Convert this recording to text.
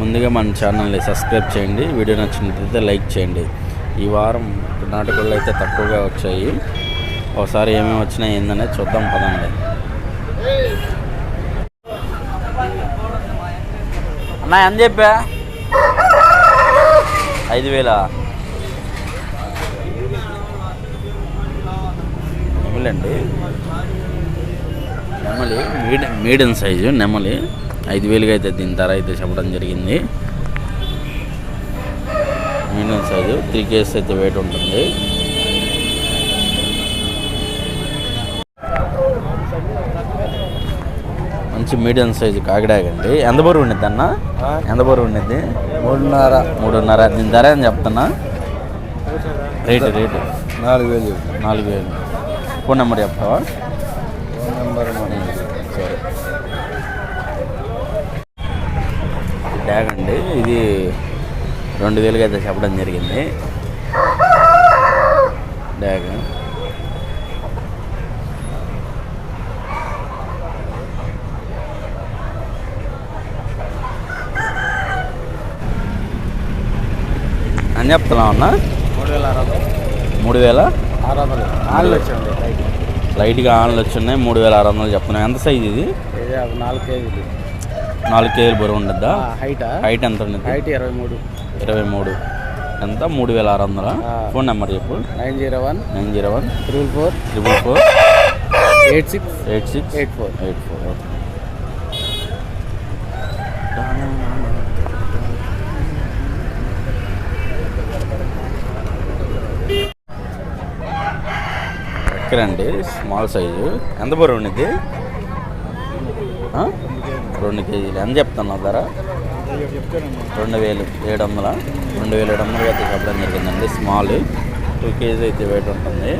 ముందుగా మన ఛానల్ని సబ్స్క్రైబ్ చేయండి. వీడియో నచ్చినట్లయితే లైక్ చేయండి. ఈ వారం నాటుకోళ్ళు అయితే తక్కువగా వచ్చాయి. ఒకసారి ఏమేమి వచ్చినాయి ఏందనేది చూద్దాం పదండి. అన్నా ఎంత చెప్పా? ఐదు వేల? నెమలండి నెమలి మీడియం సైజు నెమలి. ఐదు వేలుగా అయితే దీని ధర అయితే చెప్పడం జరిగింది. మీడియం సైజు త్రీ కేజీస్ అయితే వెయిట్ ఉంటుంది. మంచి మీడియం సైజు కాకిడాగండి ఎంత బరువు ఉండిద్ది అన్న? ఎంత బరువు ఉండిద్ది మూడున్నర. మూడున్నర. దీని ధర అని చెప్తున్నా? రేటు రేటు నాలుగు వేలు నాలుగు వేలు. ఫోన్ నెంబర్ చెప్తావా ఫోన్ నెంబర్ సరే ట్యాగ్ అండి ఇది రెండు వేలుగా అయితే చెప్పడం జరిగింది. డ్యాగ్ అని చెప్తున్నావు అన్న? మూడు వేల ఆరు వందలు. మూడు వేల ఆరు వందలు. నాలుగు వచ్చండి లైట్గా ఆన్లు వచ్చున్నాయి మూడు వేల ఆరు వందలు చెప్తున్నాయి ఎంత సైజ్ ఇది? నాలుగు కేజీలు. నాలుగు కేజీలు బరువు ఉండద్దా? హైటా? హైట్ ఎంత ఉండదు హైట్ ఇరవై మూడు ఇరవై మూడు ఎంత? మూడు వేల ఆరు వందల. ఫోన్ నెంబర్ చెప్పు. Nine zero one. Nine zero one. Triple four. Triple four. Eight six. Eight six. Eight four. Eight four okay. ఎక్కడండి? Small size. ఎంత బరువు ఆ? రెండు కేజీలు. ఎంత చెప్తున్నావు ధర? రెండు వేలు ఏడు వందల? రెండు వేల ఏడు వందలు అయితే చెప్పడం జరిగిందండి. స్మాల్. టూ కేజీ అయితే వెయిట్ ఉంటుంది.